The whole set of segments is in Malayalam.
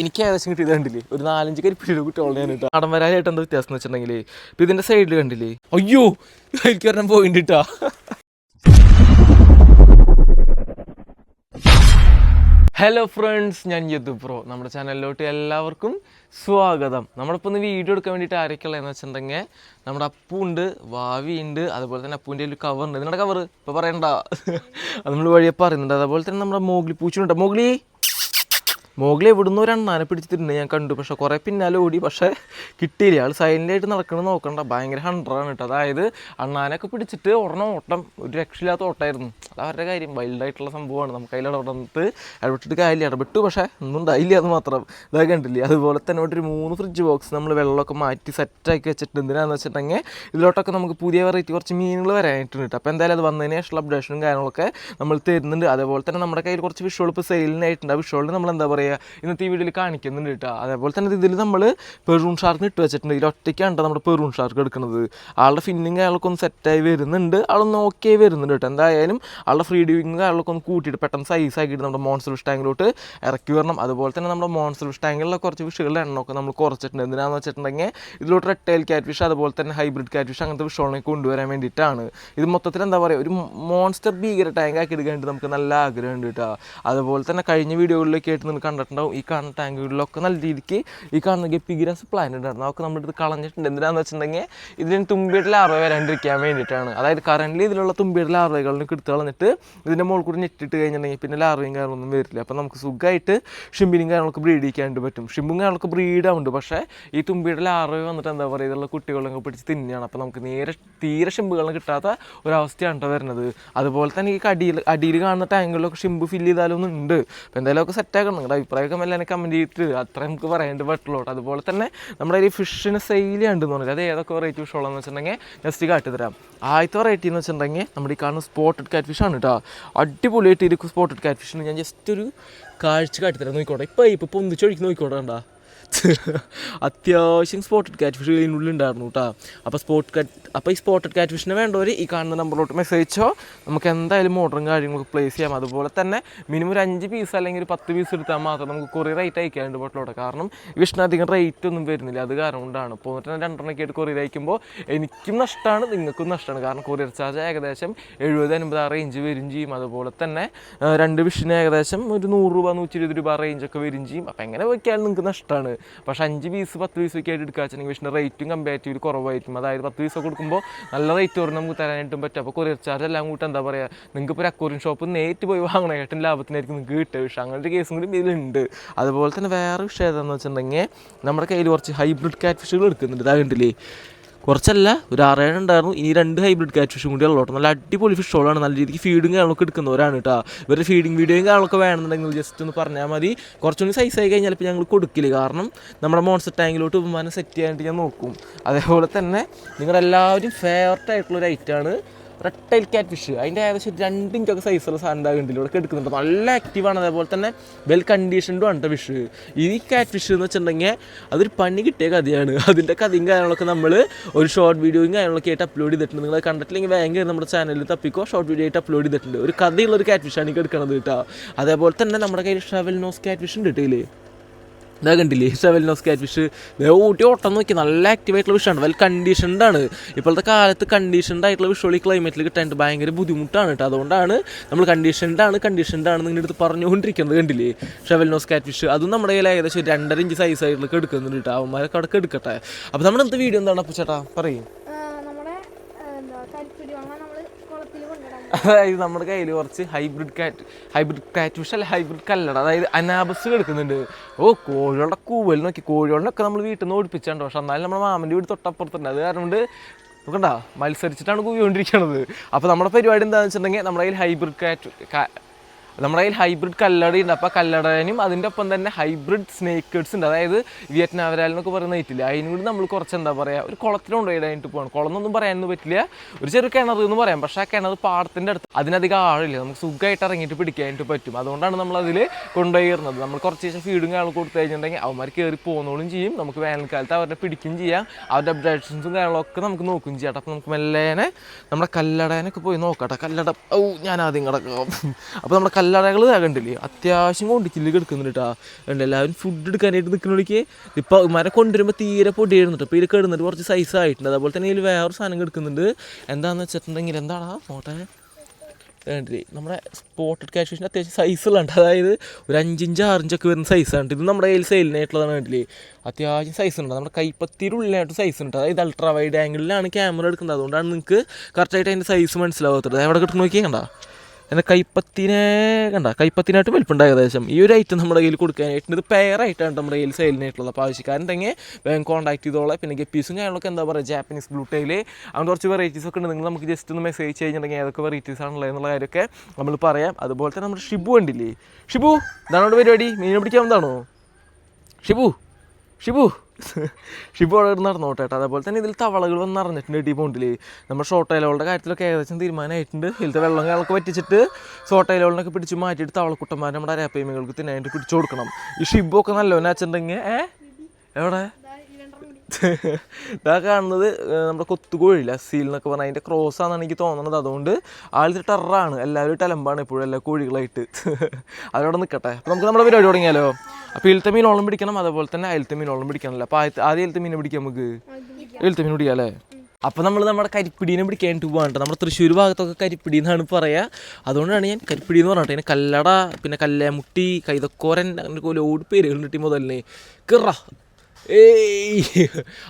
എനിക്ക് ഏകദേശം കിട്ടിയത് കണ്ടില്ലേ? ഒരു നാലഞ്ച് കരിപ്പിടി കുട്ടികളെ ഞാൻ കേട്ടോ നാടൻ വരാനായിട്ട് എന്താ വ്യത്യാസം എന്ന് വെച്ചിട്ടുണ്ടെങ്കിൽ ഇപ്പം ഇതിന്റെ സൈഡിൽ കണ്ടില്ലേ? അയ്യോ എനിക്ക് ഒരെണ്ണം പോയിന്റ് കിട്ടാ ഹലോ ഫ്രണ്ട്സ് ഞാൻ യദു പ്രോ നമ്മുടെ ചാനലിലോട്ട് എല്ലാവർക്കും സ്വാഗതം. നമ്മളിപ്പോൾ ഒന്ന് വീഡിയോ എടുക്കാൻ വേണ്ടിയിട്ട് ആരൊക്കെയുള്ളതെന്ന് വെച്ചിട്ടുണ്ടെങ്കിൽ നമ്മുടെ അപ്പു ഉണ്ട് വാവി ഉണ്ട് അതുപോലെ തന്നെ അപ്പൂന്റെ ഒരു കവർ ഉണ്ട്. നിങ്ങളുടെ കവർ ഇപ്പോൾ പറയണ്ട. അത് നമ്മൾ വഴിയെ പറയുന്നുണ്ട്. അതുപോലെ തന്നെ നമ്മുടെ മോഗ്ലി പൂച്ചനുണ്ട് മോഗ്ലി മോഗ്ലി എവിടുന്ന് ഒരു അണ്ണാനെ പിടിച്ചിട്ടുണ്ട് ഞാൻ കണ്ടു. പക്ഷെ കുറേ പിന്നാലെ ഓടി. പക്ഷേ കിട്ടിയില്ല. ആൾ സൈലന്റ് ആയിട്ട് നടക്കണം നോക്കണ്ട. ഭയങ്കര ഹൺഡ്രഡാണ് കേട്ടോ. അതായത് അണ്ണാനൊക്കെ പിടിച്ചിട്ട് ഉടനെ ഓട്ടം ഒരു രക്ഷയില്ലാത്ത ഓട്ടമായിരുന്നു. അത് അവരുടെ കാര്യം. വൈൽഡായിട്ടുള്ള സംഭവമാണ്. നമുക്ക് അതിൽ ഇടപെടുന്നത് ഇടപെട്ടിട്ട് കാര്യമില്ല. ഇടപെട്ടു പക്ഷേ ഒന്നും ഉണ്ടായില്ല അത് മാത്രം. ഇതൊക്കെ കണ്ടില്ലേ? അതുപോലെ തന്നെ ഇവിടെ ഒരു മൂന്ന് ഫ്രിഡ്ജ് ബോക്സ് നമ്മൾ വെള്ളമൊക്കെ മാറ്റി സെറ്റാക്കി വെച്ചിട്ട് എന്തിനാന്ന് വെച്ചിട്ടുണ്ടെങ്കിൽ ഇതിലോട്ടൊക്കെ നമുക്ക് പുതിയ വെറൈറ്റി കുറച്ച് മീനുകൾ വരാനായിട്ടുണ്ട് കേട്ടോ. അപ്പോൾ എന്തായാലും അത് വന്നതിന് ശേഷമുള്ള അപ്ഡേഷനും കാര്യങ്ങളൊക്കെ നമ്മൾ തരുന്നുണ്ട്. അതേപോലെ തന്നെ നമ്മുടെ കയ്യിൽ കുറച്ച് വിഷ്വൾ ഇപ്പോൾ സെയിലിനായിട്ടുണ്ട് ആ വിഷ്വളിൽ നമ്മൾ എന്താ പറയുക ഇന്നത്തെ ഈ വീഡിയോയിൽ കാണിക്കുന്നുണ്ട് കേട്ടോ. അതേപോലെ തന്നെ ഇതിൽ നമ്മൾ പെറൂൺ ഷാർക്ക് ഇട്ട് വെച്ചിട്ടുണ്ട്. ഇതിൽ ഒറ്റയ്ക്കാണ് നമ്മുടെ പെറൂൺ ഷാർക്ക് എടുക്കുന്നത്. ആളുടെ ഫിന്നിങ് അയാൾക്ക് ഒന്ന് സെറ്റായി വരുന്നുണ്ട്. ആളൊന്ന് ഓക്കെ വരുന്നുണ്ട് കേട്ടോ. എന്തായാലും ആളുടെ ഫ്രീ ഡിവിങ് അയാളൊക്കെ ഒന്ന് കൂട്ടിയിട്ട് പെട്ടെന്ന് സൈസ് ആക്കിയിട്ട് നമ്മുടെ മോൺസൽ ഫിഷ് ടാങ്കിലോട്ട് ഇറക്കി വരണം. അതുപോലെ തന്നെ നമ്മുടെ മോൺസൽ ഫിഷ് ടാങ്കിലുള്ള കുറച്ച് ഫിഷുകളുടെ എണ്ണമൊക്കെ നമ്മൾ കുറച്ചിട്ടുണ്ട്. എന്തിനാന്ന് വെച്ചിട്ടുണ്ടെങ്കിൽ ഇതിലോട്ട് റെട്ടൈൽ ക്യാറ്റ് ഫിഷ് അതുപോലെ തന്നെ ഹൈബ്രിഡ് ക്യാറ്റ് ഫിഷ് അങ്ങനത്തെ ഫിഷുകളെ കൊണ്ടുവരാൻ വേണ്ടിയിട്ടാണ്. ഇത് മൊത്തത്തിൽ എന്താ പറയുക ഒരു മോൺസ്റ്റർ ഭീകര ടാങ്ക് ആക്കി എടുക്കാനായിട്ട് നമുക്ക് നല്ല ആഗ്രഹമുണ്ട് കേട്ടോ. അതുപോലെ തന്നെ കഴിഞ്ഞ വീഡിയോകളിലേക്ക് ആയിട്ട് നിങ്ങൾ കണ്ടിട്ടുണ്ടാവും. ഈ കാണുന്ന ടാങ്കുകളിലൊക്കെ നല്ല രീതിക്ക് ഈ കാണുന്ന ഗപ്പിഗ്രാസ് പ്ലാന്റ് ഉണ്ടായിരുന്നു അതൊക്കെ നമ്മുടെ അടുത്ത് കളഞ്ഞിട്ടുണ്ട്. എന്തിനാന്ന് വെച്ചിട്ടുണ്ടെങ്കിൽ ഇതിന് തുമ്പിയുടെ ലാർവ വരാണ്ടിരിക്കാൻ വേണ്ടിയിട്ടാണ്. അതായത് കറന്റ് ഇതിലുള്ള തുമ്പിയുടെ ലാർവകളിന് എടുത്ത് കളഞ്ഞിട്ട് ഇതിന്റെ മുകളിൽ കൂടി ഞെട്ടിട്ട് കഴിഞ്ഞിട്ടുണ്ടെങ്കിൽ പിന്നെ ലാർവയും കാര്യങ്ങളൊന്നും വരില്ല. അപ്പോൾ നമുക്ക് സുഖമായിട്ട് ഷിമ്പിനും കാര്യങ്ങളൊക്കെ ബ്രീഡ് ചെയ്യാണ്ട് പറ്റും. ഷിമ്പും കാര്യങ്ങളൊക്കെ ബ്രീഡ് ആവുന്നുണ്ട്. പക്ഷേ ഈ തുമ്പിയുടെ ലാർവ വന്നിട്ട് എന്താ പറയുക ഇതുള്ള കുട്ടികളൊക്കെ പിടിച്ച് തിന്നെയാണ് അപ്പോൾ നമുക്ക് നേരെ തീരെ ഷിമ്പുകളൊന്നും കിട്ടാത്ത ഒരവസ്ഥയാണ് വരുന്നത്. അതുപോലെ തന്നെ ഈ അടിയിൽ അടിയിൽ കാണുന്ന ടാങ്കുകളിലൊക്കെ ഷിമ്പ് ഫില്ല് ചെയ്താലൊന്നും ഉണ്ട് അപ്പോൾ എന്തായാലും ഒക്കെ സെറ്റാക്കണം നിങ്ങളുടെ അഭിപ്രായമൊക്കെ എനിക്ക് കമന്റ് ചെയ്തിട്ട് അത്ര നമുക്ക് പറയേണ്ടി പറ്റുള്ളൂ അതുപോലെ തന്നെ നമ്മുടെ ഈ ഫിഷിന് സെയിൽ എന്ന് പറഞ്ഞാൽ അത് ഏതൊക്കെ വെറൈറ്റി ഫിഷുള്ളതെന്ന് വെച്ചിട്ടുണ്ടെങ്കിൽ ജസ്റ്റ് കാട്ടി തരാം. ആദ്യത്തെ വെറൈറ്റി എന്ന് വെച്ചിട്ടുണ്ടെങ്കിൽ നമ്മുടെ ഈ കാണുന്ന സ്പോട്ടഡ് കാറ്റ് ആണ് കേട്ടോ. അടിപൊളിയായിട്ട് ഇരിക്കും സ്പോട്ടഡ് കാറ്റ് ഫിഷിന് ഞാൻ ജസ്റ്റ് ഒരു കാഴ്ച കാട്ടിത്തരാം നോക്കിക്കോട്ടെ. ഇപ്പോൾ ഇപ്പോൾ പൊന്തിച്ചൊഴിക്ക് നോക്കിക്കോട്ടെ കണ്ടാ. അത്യാവശ്യം സ്പോട്ടഡ് ക്യാറ്റ് ഫിഷ് ഇതിനുള്ളിൽ ഉണ്ടായിരുന്നു കേട്ടോ അപ്പോൾ സ്പോട്ട് കാറ്റ് അപ്പോൾ ഈ സ്പോട്ടഡ് കാറ്റ് ഫിഷിനെ വേണ്ടവർ ഈ കാണുന്ന നമ്പറിലോട്ട് മെസ്സേജ് അയച്ചോ. നമുക്ക് എന്തായാലും ഓർഡറും കാര്യങ്ങളൊക്കെ പ്ലേസ് ചെയ്യാം. അതുപോലെ തന്നെ മിനിമം ഒരു അഞ്ച് പീസ് അല്ലെങ്കിൽ ഒരു പത്ത് പീസ് എടുത്താൽ മാത്രം നമുക്ക് കൊറിയർ റേറ്റ് അയക്കാനുണ്ട് ബോട്ടിലോട്ട് കാരണം ഫിഷിന് അധികം റേറ്റ് ഒന്നും വരുന്നില്ല. അത് കാരണം കൊണ്ടാണ്. പോയിട്ട് രണ്ടെണ്ണൊക്കെ ആയിട്ട് കൊറിയർ അയക്കുമ്പോൾ എനിക്കും നഷ്ടമാണ് നിങ്ങൾക്കും നഷ്ടമാണ് കാരണം കൊറിയർ ചാർജ് ഏകദേശം എഴുപത് അൻപത് ആ റേഞ്ച് വരും ചെയ്യും. അതുപോലെ തന്നെ രണ്ട് ഫിഷിന് ഏകദേശം ഒരു നൂറ് രൂപ നൂറ്റി ഇരുപത് രൂപ റേഞ്ചൊക്കെ വരും ചെയ്യും. അപ്പോൾ എങ്ങനെ വയ്ക്കാനും നിങ്ങൾക്ക് നഷ്ടമാണ് പക്ഷേ അഞ്ച് പീസ് പത്ത് പീസ് ഒക്കെ ആയിട്ട് എടുക്കുക പക്ഷേ റേറ്റും കമ്പാരിറ്റീവ് കുറവായിരിക്കും. അതായത് പത്ത് പീസ് കൊടുക്കുമ്പോൾ നല്ല റേറ്റ് കുറഞ്ഞ് നമുക്ക് തരാനായിട്ടും പറ്റും. അപ്പോൾ കൊറിയർ ചാർജ് എല്ലാം കൂട്ടി എന്താ പറയുക നിങ്ങൾക്ക് ഇപ്പോൾ ഒരു അക്വറിയം ഷോപ്പ് നേരിട്ട് പോയി വാങ്ങണേട്ടും ലാഭത്തിനായിരിക്കും നിങ്ങൾക്ക് കിട്ടുക. പക്ഷേ അങ്ങനത്തെ കേസും കൂടി ഇതിലുണ്ട് അതുപോലെ തന്നെ വേറെ വിഷയം ഏതാണെന്ന് വെച്ചിട്ടുണ്ടെങ്കിൽ നമ്മുടെ കയ്യിൽ കുറച്ച് ഹൈബ്രിഡ് കാറ്റ് ഫിഷുകൾ എടുക്കുന്നുണ്ട്. ഇതാ കണ്ടില്ലേ? കുറച്ചല്ല ഒരു ആറേഴ് ഉണ്ടായിരുന്നു. ഇനി രണ്ട് ഹൈബ്രിഡ് കാറ്റ് ഫിഷും കൂടി ഉള്ളോട്ടോ നല്ല അടിപൊളി ഫിഷ് ഷോളാണ് നല്ല രീതിക്ക് ഫീഡും കാര്യങ്ങളൊക്കെ എടുക്കുന്നവരാണ് കേട്ടോ. ഇവരുടെ ഫീഡിങ് വീഡിയോയും കാര്യങ്ങളൊക്കെ വേണമെന്നുണ്ടെങ്കിൽ ജസ്റ്റ് ഒന്ന് പറഞ്ഞാൽ മതി. കുറച്ചുകൂടി സൈസ് ആയി കഴിഞ്ഞാൽ ഇപ്പോൾ ഞങ്ങൾ കൊടുക്കില്ല. കാരണം നമ്മുടെ മോൺസ്റ്റർ ടാങ്കിലോട്ട് വിമാനം സെറ്റ് ചെയ്യാനായിട്ട് ഞാൻ നോക്കും. അതേപോലെ തന്നെ നിങ്ങളെല്ലാവരും ഫേവററ്റ് ആയിട്ടുള്ള ഒരു ഐറ്റമാണ് റെട്ടൈൽ ക്യാറ്റ് ഫിഷ് അതിന്റെ ഏകദേശം ഒരു രണ്ട് ഇഞ്ചൊക്കെ സൈസുള്ള സാധനം ഉണ്ടാകുന്നുണ്ട് ഇവിടെ എടുക്കുന്നുണ്ട്. നല്ല ആക്റ്റീവാണ് അതേപോലെ തന്നെ വെൽ കണ്ടീഷൻഡും ആണ് ഫിഷ് ഈ കാറ്റ് ഫിഷ് എന്ന് വെച്ചിട്ടുണ്ടെങ്കിൽ അതൊരു പണി കിട്ടിയ കഥയാണ്. അതിന്റെ കഥയും കാര്യങ്ങളൊക്കെ നമ്മൾ ഒരു ഷോർട്ട് വീഡിയോയും കാര്യങ്ങളൊക്കെ ആയിട്ട് അപ്ലോഡ് ചെയ്തിട്ടുണ്ട്. നിങ്ങൾ കണ്ടിട്ടില്ലെങ്കിൽ ഭയങ്കര നമ്മുടെ ചാനലിൽ തപ്പിക്കോ. ഷോർട്ട് വീഡിയോ ആയിട്ട് അപ്ലോഡ് ചെയ്തിട്ടുണ്ട്. ഒരു കഥയുള്ള ഒരു കാറ്റ് ഫിഷാണ് എനിക്ക് എടുക്കണത് കേട്ടോ. അതേപോലെ തന്നെ നമ്മുടെ കയ്യിൽ ഷവൽ നോസ് കാറ്റ് ഫിഷ് ഉണ്ട് കേട്ടോ ഇതിൽ. ഇതാ കണ്ടില്ലേ ഷെവൽനോസ് കാറ്റ് ഫിഷ് ഊട്ടി ഓട്ടം നോക്കി നല്ല ആക്റ്റീവ് ആയിട്ടുള്ള ഫിഷാണ് വെൽ കണ്ടീഷൻഡ് ആണ്. ഇപ്പോഴത്തെ കാലത്ത് കണ്ടീഷൻഡ് ആയിട്ടുള്ള ഫിഷുകൾ ഈ ക്ലൈമറ്റിൽ കിട്ടാനായിട്ട് ഭയങ്കര ബുദ്ധിമുട്ടാണ് കേട്ടോ. അതുകൊണ്ടാണ് നമ്മൾ കണ്ടീഷൻഡ് ആണ് കണ്ടീഷൻഡ് ആണ് നിങ്ങളുടെ അടുത്ത് പറഞ്ഞുകൊണ്ടിരിക്കുന്നത് കണ്ടില്ലേ ഷെവൽനോസ് കാറ്റ് ഫിഷ് അതും നമ്മുടെ കയ്യിൽ ഏകദേശം രണ്ടര ഇഞ്ച് സൈസ് ആയിട്ടുള്ള എടുക്കുന്നുണ്ട് കേട്ടോ. അവന്മാരൊക്കെ അവിടെ എടുക്കട്ടെ. അപ്പോൾ നമ്മുടെ അടുത്ത് വീഡിയോ എന്താണ് അപ്പോൾ ചേട്ടാ പറയും ആ, നമ്മുടെ ആ, എന്താ കരിപ്പുരി വെള്ളം നമ്മൾ കുളത്തിൽ കൊണ്ടിടാൻ അതായത് നമ്മുടെ കയ്യിൽ കുറച്ച് ഹൈബ്രിഡ് കാറ്റ് ഹൈബ്രിഡ് കാറ്റ് ഫിഷ് അല്ല ഹൈബ്രിഡ് കല്ലട. അതായത് അനാബസ് എടുക്കുന്നുണ്ട് ഓ കോഴികളുടെ കൂവൽ നോക്കി. കോഴികളിനൊക്കെ നമ്മൾ വീട്ടിൽ നിന്ന് ഓടിപ്പിച്ചാണ്ട്. പക്ഷെ എന്നാലും നമ്മുടെ മാമന്റെ വീട് തൊട്ടപ്പുറത്തുണ്ട്. അത് കാരണം കൊണ്ട് നോക്കണ്ട. മത്സരിച്ചിട്ടാണ് കൂവിക്കൊണ്ടിരിക്കുന്നത് അപ്പോൾ നമ്മുടെ പരിപാടി എന്താണെന്ന് വെച്ചിട്ടുണ്ടെങ്കിൽ നമ്മുടെ കയ്യിൽ ഹൈബ്രിഡ് കാറ്റ് നമ്മുടെ കയ്യിൽ ഹൈബ്രിഡ് കല്ലട ഉണ്ട്. അപ്പോൾ കല്ലടനും അതിന്റെ ഒപ്പം തന്നെ ഹൈബ്രിഡ് സ്നേക്കേഡ്സ് ഉണ്ട്. അതായത് വിയറ്റ്നാം വരാൽ എന്നൊക്കെ പറയുന്ന ഐറ്റില്ല അതിനും കൂടി നമ്മൾ കുറച്ച് എന്താ പറയുക ഒരു കുളത്തിൽ കൊണ്ടുപോയിടാനായിട്ട് പോകണം കുളം എന്നൊന്നും പറയാനൊന്നും പറ്റില്ല. ഒരു ചെറിയ കിണർ എന്ന് പറയാം. പക്ഷേ ആ കിണർ പാടത്തിന്റെ അടുത്ത് അതിനധികം ആഴില്ല നമുക്ക് സുഖമായിട്ട് ഇറങ്ങിയിട്ട് പിടിക്കാനായിട്ട് പറ്റും. അതുകൊണ്ടാണ് നമ്മൾ അതിൽ കൊണ്ടുപോയിരുന്നത്. നമ്മൾ കുറച്ച് ശേഷം ഫീഡും കാര്യങ്ങളും കൊടുത്തു കഴിഞ്ഞിട്ടുണ്ടെങ്കിൽ അവന്മാർ കയറി പോകുന്നോളും ചെയ്യും. നമുക്ക് വേനൽക്കാലത്ത് അവരുടെ പിടിക്കും ചെയ്യാം. അവരുടെ അപ്ഡേഷൻസും കാര്യങ്ങളൊക്കെ നമുക്ക് നോക്കും ചെയ്യാം. അപ്പോൾ നമുക്ക് മെല്ലേനെ നമ്മുടെ കല്ലടേനൊക്കെ പോയി നോക്കട്ടെ കല്ലട ഓ ഞാൻ ആദ്യം കിടക്കാം. അപ്പോൾ നമ്മുടെ കല്ലറകൾ കണ്ടില്ലേ? അത്യാവശ്യം കൊണ്ട് കിടക്കുന്നുണ്ട് കേട്ടോ ഉണ്ട് എല്ലാവരും ഫുഡ് എടുക്കാനായിട്ട് നിൽക്കുന്നവർക്ക് ഇപ്പോൾ മരം കൊണ്ടുവരുമ്പോൾ തീരെ പൊടിയായിരുന്നു കേട്ടോ ഇപ്പോൾ ഇതിൽ കിടന്നിട്ട് കുറച്ച് സൈസ് ആയിട്ടുണ്ട്. അതുപോലെ തന്നെ ഇതിൽ വേറൊരു സാധനം കിടക്കുന്നുണ്ട്. എന്താണെന്ന് വെച്ചിട്ടുണ്ടെങ്കിൽ എന്താണ് ഫോട്ടോ കണ്ടില്ലേ നമ്മുടെ സ്പോട്ടഡ് ക്യാഷ് ഫിഷിന് അത്യാവശ്യം ഉള്ളതാണ് അതായത് ഒരു അഞ്ചിഞ്ച് ആറിഞ്ചൊക്കെ വരുന്ന സൈസാണ് ഇത് നമ്മുടെ കയ്യിൽ സെയിലിനായിട്ടുള്ളതാണ് കണ്ടില്ലേ? അത്യാവശ്യം സൈസ് ഉണ്ട് നമ്മുടെ കൈപ്പത്തിയുടെ ഉള്ളിലായിട്ട് സൈസ് ഉണ്ട് അതായത് അൾട്രാ വൈഡ് ആംഗിളിലാണ് ക്യാമറ എടുക്കുന്നത്. അതുകൊണ്ടാണ് നിങ്ങൾക്ക് കറക്റ്റായിട്ട് അതിന്റെ സൈസ് മനസ്സിലാവാത്തത്. എവിടെ കിട്ടുന്ന നോക്കിയാൽ എന്റെ കൈപ്പത്തിനെ കണ്ട? കൈപ്പത്തിനായിട്ട് വലിപ്പുണ്ട് ഏകദേശം. ഈ ഒരു ഐറ്റം നമ്മുടെ കയ്യിൽ കൊടുക്കാനായിട്ട് ഇത് പെയറായിട്ടാണ് നമ്മുടെ കയ്യിൽ സെയിലിനായിട്ടുള്ളത് അപ്പോൾ ആവശ്യക്കാരുണ്ടെങ്കിൽ വേഗം കോൺടാക്ട് ചെയ്തോളാം. പിന്നെ ഗപ്പീസും കാര്യങ്ങളൊക്കെ എന്താ പറയുക ജാപ്പനീസ് ബ്ലൂ ടൈൽ അങ്ങനെ കുറച്ച് വെറൈറ്റീസ് ഒക്കെ ഉണ്ട്. നിങ്ങൾ നമുക്ക് ജസ്റ്റ് ഒന്ന് മെസ്സേജ് കഴിഞ്ഞിട്ടുണ്ടെങ്കിൽ ഏതൊക്കെ വെറൈറ്റീസ് ആണുള്ളത് എന്നുള്ള കാര്യമൊക്കെ നമ്മൾ പറയാം. അതുപോലെ തന്നെ നമ്മുടെ ഷിബു ഉണ്ടില്ലേ ഷിബു ഇതാണോ പരിപാടി? മീനെ പിടിക്കാൻ എന്താണോ ഷിബു ഷിബു. ഷിബു അവിടെ നടന്നു കേട്ടോ. അതേപോലെ തന്നെ ഇതിൽ തവളകൾ വന്ന് അറിഞ്ഞിട്ടുണ്ട് ഈ പോണ്ടിൽ. നമ്മുടെ ഷോർട്ട് അയലുകളുടെ കാര്യത്തിലൊക്കെ ഏകദേശം തീരുമാനമായിട്ടുണ്ട്. ഇതിലത്തെ വെള്ളം കാലൊക്കെ പറ്റിച്ചിട്ട് ഷോർട്ട് ഐലോളിനൊക്കെ പിടിച്ച് മാറ്റിയിട്ട് തവളക്കുട്ടന്മാർ നമ്മുടെ അരപ്പേമികൾക്ക് തിന്നായിട്ട് പിടിച്ചു കൊടുക്കണം. ഈ ഷിബു ഒക്കെ നല്ലവനാച്ചിട്ടുണ്ടെങ്കിൽ ഏ? എവിടെ? ഇതാ കാണുന്നത് നമ്മുടെ കൊത്തുകോഴില്ല സീൽ എന്നൊക്കെ പറഞ്ഞാൽ അതിന്റെ ക്രോസ് ആണെന്ന് എനിക്ക് തോന്നുന്നത്. അതുകൊണ്ട് ആളിത് ടെററാണ്. എല്ലാവരും ടലമ്പാണ് ഇപ്പോഴും എല്ലാ കോഴികളായിട്ട്. അതവിടെ നിൽക്കട്ടെ. അപ്പോൾ നമുക്ക് നമ്മുടെ പരിപാടി തുടങ്ങിയാലോ? അപ്പോൾ ഇലത്തെ മീനോളം പിടിക്കണം അതേപോലെ തന്നെ അയലത്തെ മീനോളം പിടിക്കണമല്ലോ. അപ്പോൾ ആദ്യത്തെ ആദ്യം ഇലത്തെ മീനെ പിടിക്കാം നമുക്ക്. ഇലത്തെ മീൻ പിടിക്കാം അല്ലേ? അപ്പോൾ നമ്മൾ നമ്മുടെ കരിപ്പിടീനെ പിടിക്കാനായിട്ട് പോകാണ്ട് നമ്മുടെ തൃശ്ശൂർ ഭാഗത്തൊക്കെ കരിപ്പിടി എന്നാണ് പറയുക അതുകൊണ്ടാണ് ഞാൻ കരിപ്പിടി എന്ന് പറഞ്ഞിട്ട് അതിന് കല്ലട പിന്നെ കല്ലേമുട്ടി കൈതക്കോരൻ അങ്ങനെ ഒരുപാട് പേരുകൾ കിട്ടി മുതലിനെ. കിറ. ഏയ്.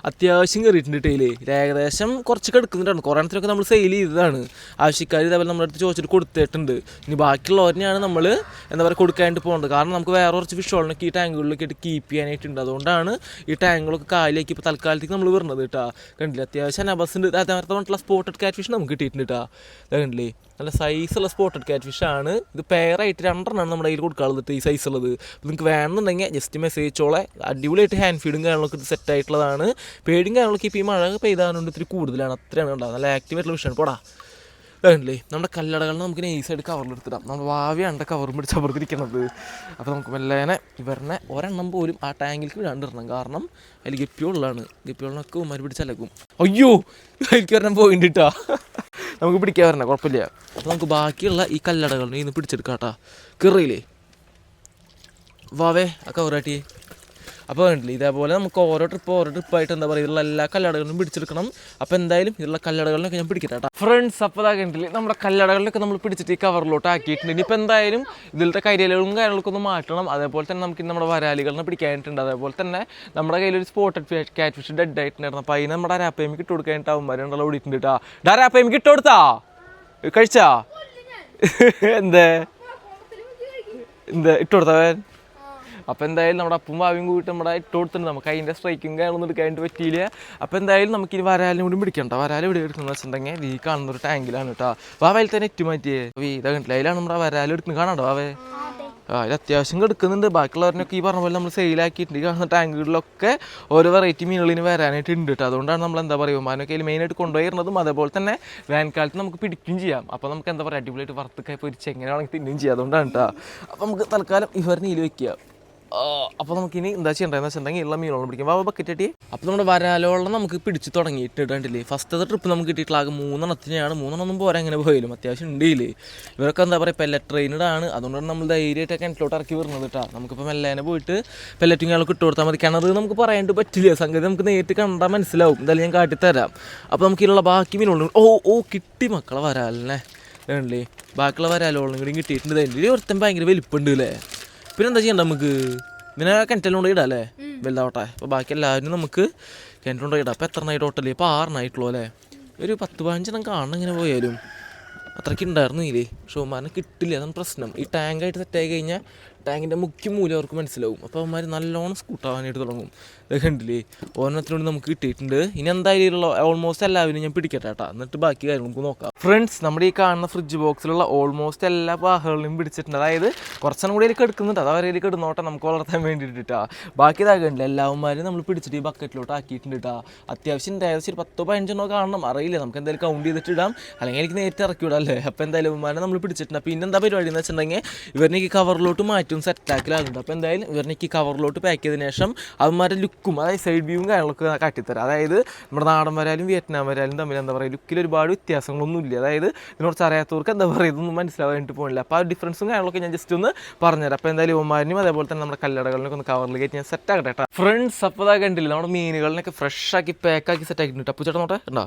അത്യാവശ്യം കയറിയിട്ടുണ്ട് ടൈൽ ഏകദേശം കുറച്ച് എടുക്കുന്നുണ്ടാണ് കുറേ എണ്ണത്തിനൊക്കെ നമ്മൾ സെയിൽ ചെയ്തതാണ്. ആവശ്യക്കാർ ഇതേപോലെ നമ്മുടെ അടുത്ത് ചോദിച്ചിട്ട് കൊടുത്തിട്ടുണ്ട്. ഇനി ബാക്കിയുള്ളവരെയാണ് നമ്മൾ എന്താ പറയുക കൊടുക്കാനായിട്ട് പോകുന്നത് കാരണം നമുക്ക് വേറെ കുറച്ച് ഫിഷുകളിനൊക്കെ ഈ ടാങ്കുകളിലൊക്കെ ആയിട്ട് കീപ്പ് ചെയ്യാനായിട്ടുണ്ട്. അതുകൊണ്ടാണ് ഈ ടാങ്കുകളൊക്കെ കാലിലേക്ക് ഇപ്പോൾ തൽക്കാലത്തേക്ക് നമ്മൾ വരുന്നത് കേട്ടോ കണ്ടില്ലേ? അത്യാവശ്യം ഉണ്ട് നേരത്തെ പറഞ്ഞിട്ടുള്ള സ്പോട്ടഡ് കാറ്റ് ഫിഷ് നമുക്ക് കിട്ടിയിട്ടുണ്ട് കേട്ടോ കണ്ടില്ലേ? നല്ല സൈസുള്ള സ്പോട്ടഡ് ക്യാറ്റ് ഫിഷ് ആണ്. ഇത് പെയറായിട്ട് രണ്ടെണ്ണമാണ് നമ്മുടെ കയ്യിൽ കൊടുക്കാറുള്ളത് ഈ സൈസ് ഉള്ളത്. നിങ്ങൾക്ക് വേണമെന്നുണ്ടെങ്കിൽ ജസ്റ്റ് മെസ്സേജ് ചോളെ അടിപൊളിയായിട്ട് ഹാൻഡ് ഫീഡും കാര്യങ്ങളൊക്കെ ഇത് സെറ്റ് ആയിട്ടുള്ളതാണ്. പേടിയും കാര്യങ്ങളൊക്കെ ഇപ്പോൾ ഈ മഴ പെയ്താനുണ്ട് ഇത്തിരി കൂടുതലാണ്. അത്രയാണ് ഉണ്ടാകുക നല്ല ആക്റ്റീവ് ആയിട്ടുള്ള ഫിഷാണ് പോടാ. വേണ്ടില്ലേ നമ്മുടെ കല്ലടകളിൽ നമുക്ക് നൈസായിട്ട് കവറിലെടുത്തിടാം നമ്മൾ വാവിയാണ് കവറും പിടിച്ച് അവർക്ക് ഇരിക്കുന്നത് അപ്പോൾ നമുക്ക് മെല്ലേനെ ഇവരുടെ ഒരെണ്ണം പോലും ആ ടാങ്കിലേക്ക് വിടാണ്ടിരണം കാരണം അതിൽ ഗപ്പിയുള്ളതാണ് ഗപ്പിയുള്ളതൊക്കെ ഉമ്മാർ പിടിച്ചലക്കും അയ്യോ! എനിക്ക് ഒരെണ്ണം പോയിട്ടുണ്ട് കേട്ടോ നമുക്ക് പിടിക്കാൻ വരണേ കുഴപ്പമില്ല. അപ്പോൾ നമുക്ക് ബാക്കിയുള്ള ഈ കല്ലടകളിൽ നിന്ന് പിടിച്ചെടുക്കാം കേട്ടോ. കിറയില്ലേ? വാവേ ആ കവറാട്ടിയേ അപ്പോൾ വേണ്ടില്ല ഇതേപോലെ നമുക്ക് ഓരോ ട്രിപ്പ് ഓരോ ട്രിപ്പായിട്ട് എന്താ പറയുക ഇതിലുള്ള എല്ലാ കല്ലടകളും പിടിച്ചെടുക്കണം. അപ്പോൾ എന്തായാലും ഇതിലുള്ള കല്ലടകളിലൊക്കെ ഞാൻ പിടിക്കട്ടെ കേട്ടോ ഫ്രണ്ട്സ് അപ്പോൾ ഇതാ കണ്ടില്ലേ നമ്മുടെ കല്ലടകളിലൊക്കെ നമ്മൾ പിടിച്ചിട്ട് ഈ കവറിലോട്ട് ആക്കിയിട്ടുണ്ട്. ഇനിയിപ്പോൾ എന്തായാലും ഇതിലത്തെ കരിയലുകളും കാര്യങ്ങളൊക്കെ ഒന്ന് മാറ്റണം. അതേപോലെ തന്നെ നമുക്ക് നമ്മുടെ വരാലികളിനെ പിടിക്കാനായിട്ടുണ്ട് അതേപോലെ തന്നെ നമ്മുടെ കയ്യിൽ ഒരു സ്പോട്ടഡ് കാറ്റ് ഫിഷ് ഡെഡ് ആയിട്ടുണ്ടായിരുന്നു. അപ്പോൾ അതിന് നമ്മുടെ അരാപ്പേമിക്ക് ഇട്ട് കൊടുക്കാനായിട്ട് അവന്മാരുണ്ടല്ലോ ഓടിയിട്ടുണ്ട് കേട്ടോ ഡാരാപ്പേമിക്ക് ഇട്ട് കൊടുത്താ? കഴിച്ചാ? എന്തേ? എന്താ? ഇട്ട് കൊടുത്തവൻ? അപ്പോൾ എന്തായാലും നമ്മുടെ അപ്പും ഭാവിയും കൂടി നമ്മുടെ ഇട്ട് കൊടുത്തിട്ടുണ്ട് നമുക്ക് അതിന്റെ സ്ട്രൈക്കും കാര്യങ്ങളൊന്നും എടുക്കാനായിട്ട് പറ്റിയില്ല. അപ്പോൾ എന്തായാലും നമുക്ക് ഇനി വരാലിനും കൂടി പിടിക്കണ്ട. വരാൽ ഇവിടെ എടുക്കുന്നത് വെച്ചിട്ടുണ്ടെങ്കിൽ ഈ കാണുന്ന ഒരു ടാങ്കിലാണ് കേട്ടോ. അപ്പോൾ വാവയിൽ തന്നെ ഏറ്റവും മാറ്റിയേ ഇതാ കണ്ടില്ല? അതിലാണ് നമ്മുടെ വരാൽ എടുക്കുന്നത്. കാണാണ്ടോ അവേ ആ ഇത് അത്യാവശ്യം എടുക്കുന്നുണ്ട് ബാക്കിയുള്ളവരനൊക്കെ ഈ പറഞ്ഞ പോലെ നമ്മൾ സെയിലാക്കിയിട്ടുണ്ട് ഈ കാണുന്ന ടാങ്കുകളിലൊക്കെ ഓരോ വെറൈറ്റി മീനുകളിന് വരാനായിട്ട് ഉണ്ട് കേട്ടോ. അതുകൊണ്ടാണ് നമ്മൾ എന്താ പറയുക മാനൊക്കെ അതിൽ മെയിനായിട്ട് കൊണ്ടുപോയിരുന്നതും അതേപോലെ തന്നെ വേനൽക്കാലത്ത് നമുക്ക് പിടിക്കുകയും ചെയ്യാം. അപ്പോൾ നമുക്ക് എന്താ പറയുക അടിപൊളിയായിട്ട് വറുത്തൊക്കെ പൊരിച്ച് എങ്ങനെയാണെങ്കിൽ തിന്നുകയും ചെയ്യാം. അതുകൊണ്ടാണ് കേട്ടോ. അപ്പോൾ നമുക്ക് തൽക്കാലം ഇവർ നീൽ വെക്കുക. അപ്പോൾ നമുക്കിനി എന്താ ചെയ്യേണ്ടതെന്ന് വെച്ചിട്ടുണ്ടെങ്കിൽ ഉള്ള മീനുകളും പിടിക്കും. വാ അട്ടി അപ്പോൾ നമ്മുടെ വരാലോളം നമുക്ക് പിടിച്ച് തുടങ്ങിയിട്ട് കണ്ടില്ലേ ഫസ്റ്റത്തെ ട്രിപ്പ് നമുക്ക് കിട്ടിയിട്ടുള്ള ആകെ മൂന്നെണ്ണത്തിനെയാണ്. മൂന്നെണ്ണം പോരാ ഇങ്ങനെ പോയാലും അത്യാവശ്യം ഉണ്ടെങ്കിലേ ഇവരൊക്കെ എന്താ പറയുക പെല്ലറ്റ് ട്രെയിനഡാണ് അതുകൊണ്ടാണ് നമ്മൾ ധൈര്യമായിട്ട് കിണറ്റിലോട്ട് ഇറക്കി വരുന്നത് കേട്ടോ നമുക്കിപ്പോൾ മെല്ലേനെ പോയിട്ട് പെല്ലറ്റും കാര്യങ്ങളൊക്കെ ഇട്ട് കൊടുത്താൽ മതി. കിണർ നമുക്ക് പറയാണ്ട് പറ്റില്ല. സംഗതി നമുക്ക് നേരിട്ട് കണ്ടാൽ മനസ്സിലാവും. എന്തായാലും ഞാൻ കാട്ടിത്തരാം അപ്പോൾ നമുക്ക് ഇതിലുള്ള ബാക്കി മീനുകളും ഓ ഓ കിട്ടി മക്കളെ വരാലല്ലേ വേണ്ടേ ബാക്കിയുള്ള വരാലോളം കൂടി കിട്ടിയിട്ടുണ്ട്. അതിന്റെ ഒരുത്തം ഭയങ്കര വലിപ്പുണ്ട് അല്ലേ പിന്നെ എന്താ ചെയ്യണ്ട നമുക്ക്? പിന്നെ കിണറ്റിലുകൊണ്ട് ഇടാം അല്ലേ വലുതാവട്ടെ. അപ്പോൾ ബാക്കി എല്ലാവരും നമുക്ക് കിണറ്റിലുകൊണ്ട് ഇടാം. അപ്പോൾ എത്ര നൈറ്റ് ടോട്ടൽ ഇപ്പോൾ ആറെണ്ണായിട്ടുള്ളൂ അല്ലേ? ഒരു പത്ത് പതിനഞ്ചെണ്ണം കാണണം ഇങ്ങനെ പോയാലും. അത്രയ്ക്ക് ഉണ്ടായിരുന്നു ഇല്ലേ ഷോമാനെ കിട്ടില്ല അതാണ് പ്രശ്നം. ഈ ടാങ്കായിട്ട് സെറ്റായി കഴിഞ്ഞാൽ ടാങ്കിന്റെ മുഖ്യ മൂല്യം അവർക്ക് മനസ്സിലാവും. അപ്പോൾ അവന്മാർ നല്ലോണം സ്കൂട്ടാവാനായിട്ട് തുടങ്ങും. കണ്ടില്ലേ? ഓരോരുത്തരോട് നമുക്ക് കിട്ടിയിട്ടുണ്ട്. ഇനി എന്തായാലും ഓൾമോസ്റ്റ് എല്ലാവരും ഞാൻ പിടിക്കട്ടെ കേട്ടോ. എന്നിട്ട് ബാക്കി കാര്യം നമുക്ക് നോക്കാം. ഫ്രണ്ട്സ് നമ്മുടെ ഈ കാണുന്ന ഫ്രിഡ്ജ് ബോക്സിലുള്ള ഓൾമോസ്റ്റ് എല്ലാ പാഹകളിലും പിടിച്ചിട്ടുണ്ട്. അതായത് കുറച്ചെണ്ണം കൂടി അതിലേക്ക് എടുക്കുന്നുണ്ട്. അത് അവരേക്ക് ഇടുന്നോട്ടെ നമുക്ക് വളർത്താൻ വേണ്ടിയിട്ടാ ബാക്കി ഇതാകണ്ടില്ല എല്ലാവന്മാരും നമ്മൾ പിടിച്ചിട്ട് ഈ ബക്കറ്റിലോട്ട് ആക്കിയിട്ടുണ്ട് കേട്ടോ അത്യാവശ്യം ഏകദേശം ഒരു പത്തോ പതിനഞ്ചെണ്ണോ കാണണം. അറിയില്ല. നമുക്ക് എന്തായാലും കൗണ്ട് ചെയ്തിട്ട് ഇടാം. അല്ലെങ്കിൽ എനിക്ക് നേരിട്ട് ഇറക്കി വിടാം അല്ലേ? അപ്പോൾ എന്തായാലും നമ്മൾ പിടിച്ചിട്ടുണ്ട്. അപ്പോൾ ഇന്നെന്താ പരിപാടി എന്ന് വെച്ചിട്ടുണ്ടെങ്കിൽ ഇവരിനെ ഈ കവറിലോട്ട് മാറ്റി കെട്ടിയും സെറ്റാക്കലാകുന്നുണ്ട് അപ്പോൾ എന്തായാലും ഇവരുടെ കവറിലോട്ട് പാക്ക് ചെയ്തതിന് ശേഷം അവന്മാരുടെ ലുക്കും അതായത് സൈഡ് വ്യൂവും കാര്യങ്ങളൊക്കെ കാട്ടിത്തരാം. അതായത് നമ്മുടെ നാടൻ വരാലും വിയറ്റ്നാം വരാലും തമ്മിൽ എന്താ പറയുക ലുക്കിൽ ഒരുപാട് വ്യത്യാസങ്ങളൊന്നും ഇല്ല അതായത് ഇതിനോട് അറിയാത്തവർക്ക് എന്താ പറയുക ഇതൊന്നും മനസ്സിലാവാനായിട്ട് പോകുന്നില്ല അപ്പോൾ ആ ഡിഫറൻസും കാര്യങ്ങളൊക്കെ ഞാൻ ജസ്റ്റ് ഒന്ന് പറഞ്ഞുതരാം. അപ്പോൾ എന്തായാലും ഇവന്മാരിനും അതേപോലെ തന്നെ നമ്മുടെ കല്ലടകളിനൊക്കെ ഒന്ന് കവറിൽ കയറ്റി ഞാൻ സെറ്റ് ആക്കട്ടെ കേട്ടോ ഫ്രണ്ട്സ് അപ്പോൾ അതാ കണ്ടില്ല നമ്മുടെ മീനുകളിനൊക്കെ ഫ്രഷ് ആക്കി പാക്ക് ആക്കി സെറ്റ് ആക്കിയിട്ടുണ്ട് അപ്പോൾ ചേട്ടാ നോട്ടെ ഉണ്ടോ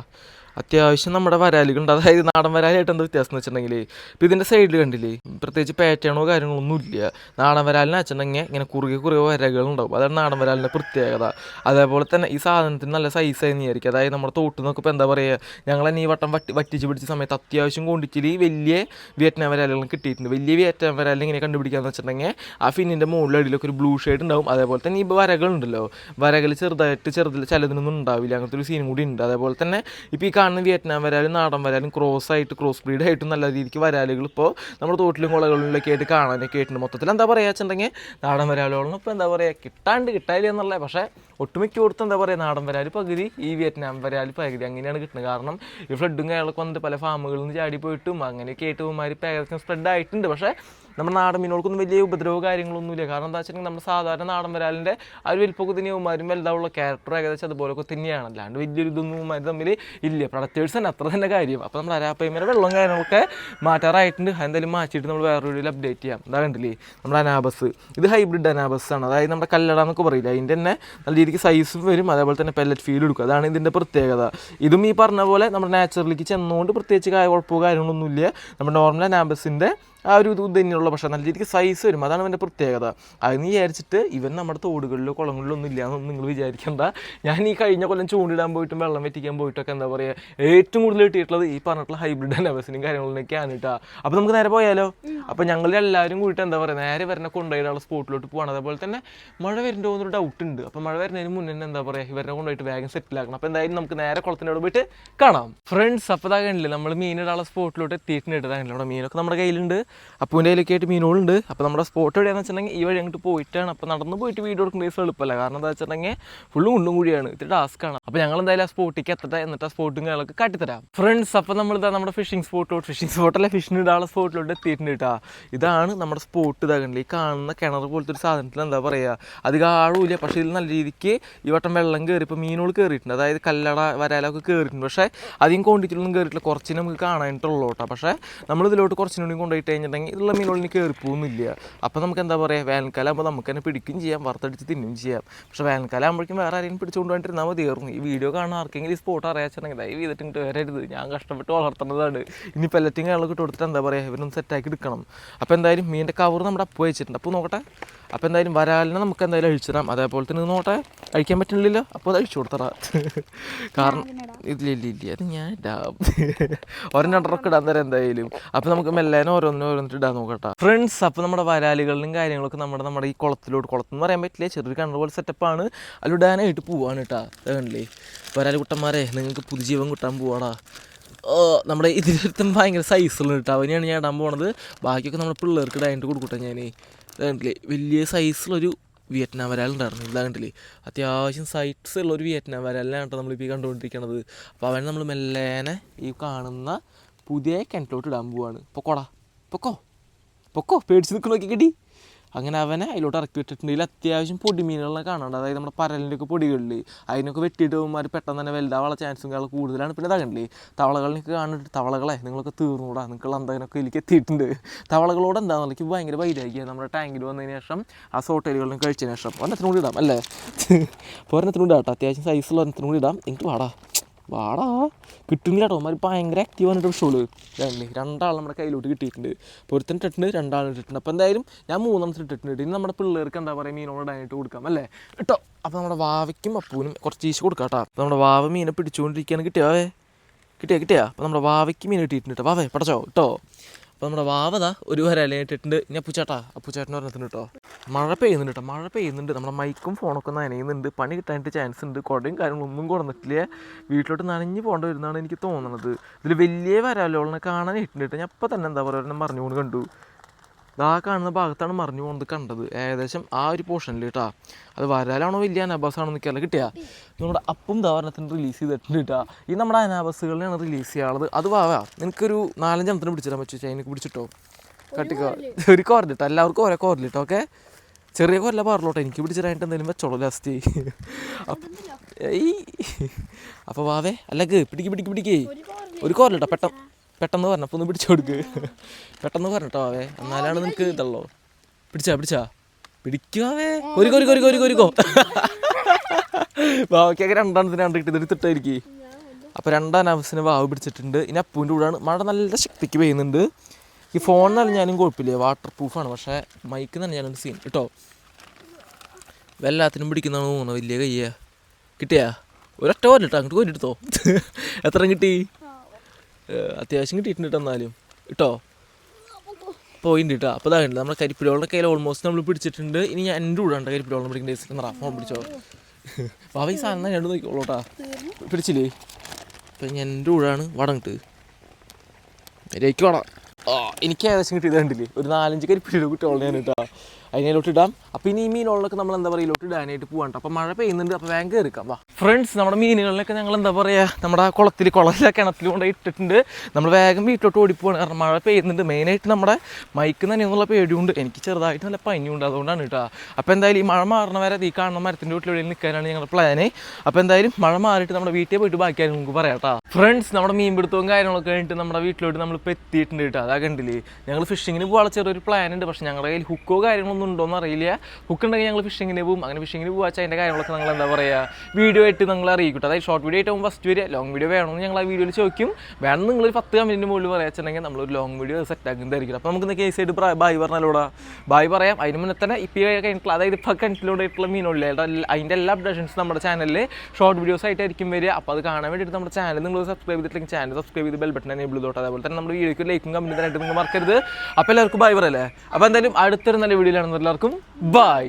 അത്യാവശ്യം നമ്മുടെ വരാലുകളുണ്ട്. അതായത് നാടൻ വരാലായിട്ട് എന്താ വ്യത്യാസം എന്ന് വെച്ചിട്ടുണ്ടെങ്കിൽ ഇപ്പോൾ ഇതിന്റെ സൈഡിൽ കണ്ടില്ലേ പ്രത്യേകിച്ച് പാറ്റേണോ കാര്യങ്ങളൊന്നും ഇല്ല. നാടൻ വരാലിനെ വെച്ചിട്ടുണ്ടെങ്കിൽ ഇങ്ങനെ കുറുകെ കുറുകെ വരകളുണ്ടാവും. അതാണ് നാടൻ വരാലിന്റെ പ്രത്യേകത. അതേപോലെ തന്നെ ഈ സാധനത്തിന് നല്ല സൈസായി നീയായിരിക്കും അതായത് നമ്മുടെ തോട്ടിൽ നിന്നൊക്കെ ഇപ്പോൾ എന്താ പറയുക ഞങ്ങൾ തന്നെ ഈ വട്ടം വട്ടി വറ്റിച്ച് പിടിച്ച സമയത്ത് അത്യാവശ്യം ക്വാണ്ടിറ്റിയിൽ വലിയ വിയറ്റ്നാം വരാലുകളും കിട്ടിയിട്ടുണ്ട്. വലിയ വിയറ്റ്നാം വരാലിനെ ഇങ്ങനെ കണ്ടുപിടിക്കാന്ന് വെച്ചിട്ടുണ്ടെങ്കിൽ ആ ഫിന്നിന്റെ മുകളിലടിയിലൊക്കെ ഒരു ബ്ലൂ ഷെയ്ഡ് ഉണ്ടാവും. അതേപോലെ തന്നെ ഈ വരകളുണ്ടല്ലോ. വരകൾ ചെറുതായിട്ട് ചെറുതിൽ ചിലതിനൊന്നും ഉണ്ടാവില്ല. അങ്ങനത്തെ ഒരു സീനും കൂടി ഉണ്ട്. അതേപോലെ തന്നെ ഇപ്പോൾ ഈ കാണുന്ന വിയറ്റ്നാം വരാലും നാടൻ വരാലും ക്രോസ് ആയിട്ട് ക്രോസ് ബ്രീഡ് ആയിട്ടും നല്ല രീതിക്ക് വരാലുകൾ ഇപ്പോൾ നമ്മുടെ തോട്ടിലും കുളകളിലൊക്കെ ആയിട്ട് കാണാനൊക്കെ ആയിട്ടുണ്ട്. മൊത്തത്തിൽ എന്താ പറയുക വെച്ചിട്ടുണ്ടെങ്കിൽ നാടൻ വരാലുകളും ഇപ്പോൾ എന്താ പറയുക കിട്ടാണ്ട് കിട്ടാതില്ല എന്നുള്ളത് പക്ഷേ ഒട്ടുമിക്ക കൊടുത്ത് എന്താ പറയുക നാടൻ വരാൽ പകുതി ഈ വിയറ്റ്നാം വരാൽ പകുതി അങ്ങനെയാണ് കിട്ടുന്നത് കാരണം ഈ ഫ്ലഡും കാര്യങ്ങളൊക്കെ വന്നിട്ട് പല ഫാമുകളിൽ നിന്ന് ചാടി പോയിട്ടും അങ്ങനെയൊക്കെ ആയിട്ട് ഇവന്മാർ പേരൊക്കെ സ്പ്രെഡ് ആയിട്ടുണ്ട്. പക്ഷേ നമ്മുടെ നാടൻ മീനുകൾക്കൊന്നും വലിയ ഉപദ്രവോ കാര്യങ്ങളൊന്നുമില്ല കാരണം എന്താ വെച്ചിട്ടുണ്ടെങ്കിൽ നമ്മുടെ സാധാരണ നാടൻ വരാലിന്റെ ആ ഒരു വലിപ്പമൊക്കെ തന്നെ ഇവന്മാരും വലുതാവുള്ള ക്യാരക്ടർ ഏകദേശം അതുപോലൊക്കെ തന്നെയാണ്. അല്ലാണ്ട് വലിയൊരു ഇതൊന്നും ഇവന്മാർ തമ്മിൽ ഇല്ല. പ്രൊഡക്റ്റേഴ്സ് തന്നെ അത്ര തന്നെ കാര്യം. അപ്പോൾ നമ്മൾ അരാപ്പയ്മയുടെ വെള്ളം കാര്യങ്ങളൊക്കെ മാറ്റാറായിട്ടുണ്ട്. എന്തായാലും മാറ്റിയിട്ട് നമ്മൾ വേറെ വീഡിയോയിൽ അപ്ഡേറ്റ് ചെയ്യാം. എന്താ കണ്ടില്ലേ? നമ്മുടെ അനാബസ്. ഇത് ഹൈബ്രിഡ് അനാബസ് ആണ് അതായത് നമ്മുടെ കല്ലട എന്നൊക്കെ പറയില്ല? അതിന്റെ തന്നെ നല്ല രീതിക്ക് സൈസും വരും. അതേപോലെ തന്നെ പെല്ലറ്റ് ഫീൽ എടുക്കും. അതാണ് ഇതിന്റെ പ്രത്യേകത. ഇതും ഈ പറഞ്ഞ പോലെ നമ്മുടെ നാച്ചുറലിലേക്ക് ചെന്നുകൊണ്ട് പ്രത്യേകിച്ച് കായ കുഴപ്പമോ കാര്യങ്ങളൊന്നുമില്ല. നമ്മുടെ നോർമൽ അനാബസിന്റെ ആ ഒരു ഇത് തന്നെയുള്ള പക്ഷേ നല്ല രീതിക്ക് സൈസ് വരും. അതാണ് അവന്റെ പ്രത്യേകത. അതെന്ന് വിചാരിച്ചിട്ട് ഇവൻ നമ്മുടെ തോടുകളിലോ കുളങ്ങളിലോ ഒന്നും ഇല്ല എന്നൊന്നും നിങ്ങൾ വിചാരിക്കണ്ട. ഞാൻ ഈ കഴിഞ്ഞ കൊല്ലം ചൂണ്ടിടാൻ പോയിട്ടും വെള്ളം വെറ്റിക്കാൻ പോയിട്ടൊക്കെ എന്താ പറയുക ഏറ്റവും കൂടുതൽ കിട്ടിയിട്ടുള്ളത് ഈ പറഞ്ഞിട്ടുള്ള ഹൈബ്രിഡ് അനവസിനും കാര്യങ്ങളിലൊക്കെയാണ് കേട്ടോ അപ്പോൾ നമുക്ക് നേരെ പോയാലോ? അപ്പോൾ ഞങ്ങൾ എല്ലാവരും കൂടിയിട്ട് എന്താ പറയുക നേരെ വരുന്ന കൊണ്ടുപോയിട്ടുള്ള സ്പോട്ടിലോട്ട് പോകണം അതേപോലെ തന്നെ മഴ വരുന്നുണ്ടോ എന്നൊരു ഡൗട്ട് ഉണ്ട്. അപ്പോൾ മഴ വരുന്നതിന് മുന്നേ എന്താ പറയുക ഇവരെ കൊണ്ടുപോയിട്ട് വേഗം സെറ്റിൽ ആക്കണം. അപ്പോൾ എന്തായാലും നമുക്ക് നേരെ കുളത്തിന്റെ അവിടെ പോയിട്ട് കാണാം. ഫ്രണ്ട്സ് അപ്പോൾ ഇതാ കണ്ടില്ലേ നമ്മൾ മീനിടാനുള്ള സ്പോട്ടിലോട്ട് എത്തിയിട്ടുണ്ട് അവിടെ മീനൊക്കെ നമ്മുടെ കയ്യിലുണ്ട്. അപ്പൂന്റെ കയ്യിലൊക്കെ ആയിട്ട് മീനുകളുണ്ട്. അപ്പോൾ നമ്മുടെ സ്പോട്ട് എവിടെയാണെന്ന് വെച്ചിട്ടുണ്ടെങ്കിൽ ഈ വഴി അങ്ങോട്ട് പോയിട്ടാണ്. അപ്പോൾ നടന്ന് പോയിട്ട് വീഡിയോ എടുക്കുന്ന ദിവസം എളുപ്പമല്ല. കാരണം എന്താ വെച്ചിട്ടുണ്ടെങ്കിൽ ഫുള്ളും കുണ്ടും കൂടിയാണ് ഇത് ടാസ്ക്കാണ് അപ്പോൾ ഞങ്ങൾ എന്തായാലും ആ സ്പോട്ടിലേക്ക് എത്തട്ടെ. എന്നിട്ട് ആ സ്പോട്ടും കാര്യങ്ങളൊക്കെ കാട്ടിത്തരാം. ഫ്രണ്ട്സ് അപ്പോൾ നമ്മൾ ഇതാ നമ്മുടെ ഫിഷിംഗ് സ്പോട്ടിലോട്ട് ഫിഷിംഗ് സ്പോട്ടല്ല ഫിഷിന് ഇടാനുള്ള സ്പോട്ടിലോട്ട് എത്തിയിട്ടുണ്ട് കേട്ടോ ഇതാണ് നമ്മുടെ സ്പോട്ട് ഇതാകണ്ടേ ഈ കാണുന്ന കിണർ പോലത്തെ ഒരു സാധനത്തിൽ എന്താ പറയുക അധികം ആളുമില്ല പക്ഷേ ഇതിൽ നല്ല രീതിക്ക് ഈ വട്ടം വെള്ളം കയറി ഇപ്പോൾ മീനുകൾ കയറിയിട്ടുണ്ട് അതായത് കല്ലട വരാലൊക്കെ കയറിയിട്ടുണ്ട് പക്ഷേ അധികം ക്വാണ്ടിറ്റിയിലൊന്നും കയറിയിട്ടില്ല കുറച്ച് നമുക്ക് കാണാനായിട്ടുള്ളൂ കേട്ടോ പക്ഷേ നമ്മൾ ഇതിലോട്ട് കുറച്ചിനും കൊണ്ടുപോയിട്ട് കഴിഞ്ഞിട്ടുണ്ടെങ്കിൽ ഇതിലുള്ള മീനുകളിന് കയറിപ്പോകുന്നില്ല അപ്പോൾ നമുക്ക് എന്താ പറയുക വേനൽക്കാലം ആകുമ്പോൾ നമുക്ക് തന്നെ പിടിക്കുകയും ചെയ്യാം വറുത്തടിച്ച് തിന്നുകയും ചെയ്യാം. പക്ഷേ വേനൽക്കാലം ആകുമ്പോഴേക്കും വേറെ ആരെയും പിടിച്ചുകൊണ്ട് വേണ്ടിട്ട് നമ്മൾ തീർന്നു ഈ വീഡിയോ കാണാൻ ആർക്കെങ്കിലും ഈ സ്പോട്ട് അറിയാച്ചിട്ടുണ്ടെങ്കിൽ ദയവ് ചെയ്തിട്ട് വരരുത്. ഞാൻ കഷ്ടപ്പെട്ട് വളർത്തുന്നതാണ്. ഇനി പെല്ലറ്റും കാര്യങ്ങളൊക്കെ ഇട്ട് കൊടുത്തിട്ട് എന്താ പറയുക ഇവരൊന്ന് സെറ്റാക്കി എടുക്കണം. അപ്പോൾ എന്തായാലും മീനിന്റെ കവർ നമ്മുടെ അപ്പ് വെച്ചിട്ടുണ്ട്. അപ്പോൾ നോക്കട്ടെ. അപ്പോൾ എന്തായാലും വരാലിനെ നമുക്ക് എന്തായാലും അഴിച്ചു തരാം അതേപോലെ തന്നെ നോട്ടെ അഴിക്കാൻ പറ്റുന്നില്ലല്ലോ. അപ്പോൾ അത് അഴിച്ചു കൊടുത്തറാ കാരണം ഇല്ല ഇല്ല ഇല്ല അത് ഞാൻ ഇടാം. ഒരെണ്ണം രണ്ടരൊക്കെ ഇടാൻ തരാം എന്തായാലും. അപ്പോൾ നമുക്ക് മെല്ലേനെ ഓരോന്നിനും ഓരോന്നിട്ട് ഇടാൻ നോക്കട്ടെ. ഫ്രണ്ട്സ് അപ്പോൾ നമ്മുടെ വരാലുകളിലും കാര്യങ്ങളൊക്കെ നമ്മുടെ നമ്മുടെ ഈ കുളത്തിലോട്ട് കുളത്തിൽ എന്ന് പറയാൻ പറ്റില്ല? ചെറിയൊരു കണ്ണർ പോലെ സെറ്റപ്പാണ് അതിലിടാനായിട്ട് പോവാണ് കേട്ടോ അതല്ലേ വരാലുകുട്ടന്മാരെ നിങ്ങൾക്ക് പുതുജീവൻ കിട്ടാൻ പോവാടാ. ഓ നമ്മുടെ ഇതിലൊരുത്തം ഭയങ്കര സൈസുള്ള കേട്ടോ അവനെയാണ് ഞാൻ ഇടാൻ പോണത്. ബാക്കിയൊക്കെ നമ്മുടെ പിള്ളേർക്ക് ഇടാനായിട്ട് കൊടുക്കട്ടെ ഞാൻ കണ്ടില്ലേ? വലിയ സൈസിലൊരു വിയറ്റ്നാം വരാലുണ്ടായിരുന്നു ഇതാ കണ്ടില്ലേ? അത്യാവശ്യം സൈറ്റ്സ് ഉള്ള ഒരു വിയറ്റ്നാം വരാലിനാണ് കേട്ടോ നമ്മളിപ്പോൾ ഈ കണ്ടുകൊണ്ടിരിക്കുന്നത് അപ്പോൾ അവനെ നമ്മൾ മെല്ലേനെ ഈ കാണുന്ന പുതിയ കിണറ്റിലോട്ട് ഇടാൻ പോവാണ്. പൊക്കോടാ. പൊക്കോ. പൊക്കോ. പേടിച്ച് നിൽക്കുന്നു നോക്കി കിട്ടി അങ്ങനെ അവനെ അതിലോട്ട് ഇറക്കി വിട്ടിട്ടുണ്ടെങ്കിൽ അത്യാവശ്യം പൊടിമീനുകളെ കാണാണ്ട് അതായത് നമ്മുടെ പരലിന്റെ ഒക്കെ പൊടികളിൽ അതിനൊക്കെ വെട്ടിയിട്ട് പോകുമ്പോൾ പെട്ടെന്ന് തന്നെ വലുതാവാനുള്ള ചാൻസും കാര്യങ്ങൾ കൂടുതലാണ്. പിന്നെ ഇതാകണ്ടേ തവളകളിനൊക്കെ കാണുന്നുണ്ട് തവളകളെ നിങ്ങളൊക്കെ തീർന്നുകൂടാ നിങ്ങൾക്കുള്ള അന്തകനൊക്കെ ഇതിലേക്ക് എത്തിയിട്ടുണ്ട്. തവളകളോട് എന്താ എനിക്ക് ഭയങ്കര വൈരാഗ്യം. നമ്മുടെ ടാങ്കിൽ വന്നതിന് ശേഷം ആ സോട്ടലുകളിലും കഴിച്ചതിന് ശേഷം. ഒരെണ്ണത്തിനും കൂടി ഇടാം അല്ലേ? അപ്പോൾ ഇടാം കേട്ടോ. അത്യാവശ്യം സൈസുള്ള ഒരെണ്ണത്തിനും കൂടി ഇടാം. എനിക്ക് വാടാ. വാടാ. കിട്ടുന്നില്ല കേട്ടോ അവന്മാർ ഭയങ്കര ആക്റ്റീവ് ആണ് ഷോൾ രണ്ട് രണ്ടാൾ നമ്മുടെ കയ്യിലോട്ട് കിട്ടിയിട്ടുണ്ട്. അപ്പോൾ ഒരുത്തൻ ഇട്ടിട്ടുണ്ട് രണ്ടാൾ ഇട്ടിട്ടുണ്ട്. അപ്പോൾ എന്തായാലും ഞാൻ മൂന്നെണ്ണത്തിൽ ഇട്ടിട്ടുണ്ട്. ഇനി നമ്മുടെ പിള്ളേർക്ക് എന്താ പറയുക മീനോട് ഡയറ്റ് കൊടുക്കാം അല്ലേ? കേട്ടോ? അപ്പോൾ നമ്മുടെ വാവയ്ക്കും അപ്പൂനും കുറച്ച് ഈശ് കൊടുക്കാം കേട്ടോ അപ്പോൾ നമ്മുടെ വാവ മീനെ പിടിച്ചുകൊണ്ടിരിക്കുകയാണ്. കിട്ടിയാവേ കിട്ടിയാ കിട്ടിയാ? അപ്പോൾ നമ്മുടെ വാവയ്ക്ക് മീൻ കിട്ടിയിട്ടുണ്ട്. കേട്ടോ വാവേ പടച്ചോ കേട്ടോ? അപ്പോൾ നമ്മുടെ വാവത ഒരു വരയില ഞാൻ ഇനി അപ്പുച്ചേട്ടാ അപ്പുച്ചേട്ടൻ പറഞ്ഞിട്ടുണ്ട് കേട്ടോ മഴ പെയ്യുന്നുണ്ട് കേട്ടോ മഴ പെയ്യുന്നുണ്ട്. നമ്മുടെ മൈക്കും ഫോണൊക്കെ നനയുന്നുണ്ട് പണി കിട്ടാനായിട്ട് ചാൻസ് ഉണ്ട്. കുടയും കാര്യങ്ങളൊന്നും കൊടുന്നിട്ടില്ല. വീട്ടിലോട്ട് നനഞ്ഞു പോകേണ്ടി വരുന്നതാണ് എനിക്ക് തോന്നുന്നത് ഇതിൽ വലിയ വരാലോളിനെ കാണാൻ കേട്ടോ ഞാൻ ഇപ്പം തന്നെ എന്താ പറയുക ഒരെണ്ണം പറഞ്ഞുകൊണ്ട് കണ്ടു. ആ കാണുന്ന ഭാഗത്താണ് മറിഞ്ഞു പോകുന്നത് കണ്ടത്. ഏകദേശം ആ ഒരു പോർഷനിൽ കേട്ടാ അത് വരാലാണോ വലിയ അനാബാസാണോ നിൽക്കാറില്ല കിട്ടിയാ? നമ്മുടെ അപ്പും ധാരണത്തിന് റിലീസ് ചെയ്തിട്ടുണ്ട് കേട്ടാ ഈ നമ്മുടെ അനാബസുകളിലാണ് റിലീസ് ചെയ്യാനുള്ളത് അത് വാവാ നിനക്കൊരു നാലഞ്ചെണ്ണത്തിന് പിടിച്ചിടാൻ പറ്റും ചൈനക്ക് പിടിച്ചിട്ടോ? കട്ടിക്കോ ഒരു കോരലിട്ടോ എല്ലാവർക്കും ഓരോ കോരലിട്ടോ ഓക്കെ? ചെറിയ കൊല്ല പറഞ്ഞോട്ടെ. എനിക്ക് പിടിച്ചിട്ടായിട്ട് എന്തെങ്കിലും വെച്ചോളൂ ലാസ്റ്റ് ഏയ്. അപ്പോൾ വാവേ അല്ലക്ക് പിടിക്ക് പിടിക്ക് പിടിക്കേ. ഒരു കോരലിട്ടോ പെട്ടെന്ന് പെട്ടെന്ന് പറഞ്ഞപ്പോൾ ഒന്ന് പിടിച്ചു കൊടുക്ക്. പെട്ടെന്ന് പറഞ്ഞിട്ടോ അവേ. എന്നാലാണ് നിനക്ക് ഇതല്ലോ പിടിച്ചാ പിടിച്ചാ. പിടിക്കുവാവേ ഒരു കൊരി കൊരി കൊരി കൊരിക്കോ ബാക്കിയൊക്കെ രണ്ടെണ്ണത്തിന് രണ്ട് കിട്ടി. എടുത്തിട്ടായിരിക്കും അപ്പോൾ രണ്ടാം നവസിന് വാവ് പിടിച്ചിട്ടുണ്ട്. ഇനി അപ്പൂന്റെ കൂടെയാണ് മഴ നല്ല ശക്തിക്ക് പെയ്യുന്നുണ്ട്. ഈ ഫോൺ നനഞ്ഞാലും കുഴപ്പമില്ല. വാട്ടർ പ്രൂഫാണ് പക്ഷേ മൈക്ക് നനഞ്ഞാലും സീൻ കേട്ടോ എല്ലാത്തിനും പിടിക്കുന്നതാണ് തോന്നുന്നത് വലിയ കയ്യ. കിട്ടിയാ? ഒരൊറ്റ പോലെ കേട്ടോ അങ്ങോട്ട് കോരിട്ടോ എത്ര കിട്ടി? അത്യാവശ്യം കിട്ടിയിട്ടുണ്ട് ട്ടോ എന്നാലും. കേട്ടോ പോയിന്റ് കേട്ടോ അപ്പോൾ അതാണ് നമ്മുടെ കരിപ്പിലോളുടെ കയ്യിൽ ഓൾമോസ്റ്റ് നമ്മൾ പിടിച്ചിട്ടുണ്ട്. ഇനി ഞാൻ എന്റെ കൂടെ ഉണ്ട് കരിപ്പിലോളം പിടിക്കേണ്ട ദിവസം. ഫോൺ പിടിച്ചോ. വാവ ഈ സാധനം രണ്ട് നോക്കിക്കോളൂട്ടാ പിടിച്ചില്ലേ? അപ്പം ഞാൻ എന്റെ കൂടെയാണ് വടങ്ങിട്ട്. രേക്ക് വേണം എനിക്ക് ഏകദേശം കിട്ടിയത് കണ്ടില്ലേ? ഒരു നാലഞ്ച് കരിപ്പിലോ കുട്ടിയോളം ഞാൻ കേട്ടോ അതിനോട്ട് ഇടാം അപ്പൊ ഇനി ഈ മീനുകളിലൊക്കെ നമ്മൾ എന്താ പറയുക ഇടാനായിട്ട് പോകാൻ അപ്പൊ മഴ പെയ്യുന്നുണ്ട് അപ്പോൾ വേഗം കയറിക്കാം വാ. ഫ്രണ്ട്സ് നമ്മുടെ മീനുകളിലൊക്കെ ഞങ്ങൾ എന്താ പറയുക നമ്മുടെ കുളത്തിൽ കുളത്തിലെ കൊണ്ട് ഇട്ടിട്ടുണ്ട്. നമ്മൾ വേഗം വീട്ടിലോട്ട് ഓടിപ്പോവാണ്. കാരണം മഴ പെയ്യുന്നുണ്ട്. മെയിനായിട്ട് നമ്മുടെ മൈക്ക് തന്നെയെന്നുള്ള പേടിയുണ്ട്. എനിക്ക് ചെറുതായിട്ട് നല്ല പനിയുണ്ട്. അതുകൊണ്ടാണ് കേട്ടോ അപ്പോൾ എന്തായാലും ഈ മഴ മാറണ വരെ ഈ കാണുന്ന മരത്തിന്റെ വീട്ടിലെവിടെയും നിൽക്കാനാണ് ഞങ്ങളുടെ പ്ലാന് അപ്പോൾ എന്തായാലും മഴ മാറിയിട്ട് നമ്മുടെ വീട്ടിൽ പോയിട്ട് ബാക്കിയാലും നമുക്ക് പറയാം കേട്ടോ ഫ്രണ്ട്സ് നമ്മുടെ മീൻ പിടുത്തവും കാര്യങ്ങളൊക്കെ കഴിഞ്ഞിട്ട് നമ്മുടെ വീട്ടിലോട്ട് നമ്മൾ ഇപ്പോൾ എത്തിയിട്ടുണ്ട് കേട്ടോ അതാ കണ്ടില്ലേ? ഞങ്ങൾ ഫിഷിങ്ങിന് പോകാനുള്ള ചെറിയൊരു പ്ലാൻ ഉണ്ട്. പക്ഷെ ഞങ്ങളുടെ കയ്യിൽ ഹുക്കോ കാര്യങ്ങളൊന്നും ഉണ്ടോ എന്ന് അറിയില്ല ഹുക്ക് ഉണ്ടെങ്കിൽ ഞങ്ങൾ ഫിഷിങ്ങിന് പോകും അങ്ങനെ ഫിഷിങ്ങിന് പോകാൻ അതിന്റെ കാര്യങ്ങളൊക്കെ ഞങ്ങൾ എന്താ പറയുക വീഡിയോ ആയിട്ട് നിങ്ങൾ അറിയിക്കട്ടെ അതായത് ഷോർട്ട് വീഡിയോ ആയിട്ട് ഫസ്റ്റ് വരിക ലോങ് വീഡിയോ വേണമെന്ന് ഞങ്ങൾ ആ വീഡിയോയിൽ ചോദിക്കും. വേണം നിങ്ങൾ ഒരു പത്ത് കമ്മിന്റെ മുകളിൽ പറയാച്ചുണ്ടെങ്കിൽ നമ്മളൊരു ലോങ് വീഡിയോ സെറ്റ് ആക്കുന്നതായിരിക്കും അപ്പോൾ നമുക്ക് കേസ് ആയിട്ട് ബായ് പറഞ്ഞാലോടാ? ബായ് പറയാം. അതിന് മുന്നേ തന്നെ ഇപ്പോൾ കഴിഞ്ഞിട്ടുള്ള അതായത് ഇപ്പോൾ കണ്ടിട്ടുള്ള മീനുള്ളിൽ അതിന്റെ എല്ലാ അപ്ഡേഷൻസ് നമ്മുടെ ചാനലിൽ ഷോർട്ട് വീഡിയോസ് ആയിട്ടായിരിക്കും വരിക. അപ്പോൾ അത് കാണാൻ വേണ്ടിയിട്ട് നമ്മുടെ ചാനൽ നിങ്ങൾ സബ്സ്ക്രൈബ് ചെയ്തിട്ടില്ലെങ്കിൽ ചാനൽ സബ്സ്ക്രൈബ് ചെയ്ത് ബെൽ ബട്ടൺ എനേബിൾ തൊട്ട് അതേപോലെ തന്നെ നമ്മുടെ വീഡിയോക്ക് ലൈക്കും കമന്റ് തരാനായിട്ട് നിങ്ങൾ മറക്കരുത്. അപ്പോൾ എല്ലാവർക്കും ബൈ പറയല്ലേ? അപ്പോൾ എന്തായാലും അടുത്തൊരു നല്ല വീഡിയോയിലാണ് എല്ലാവർക്കും. ബൈ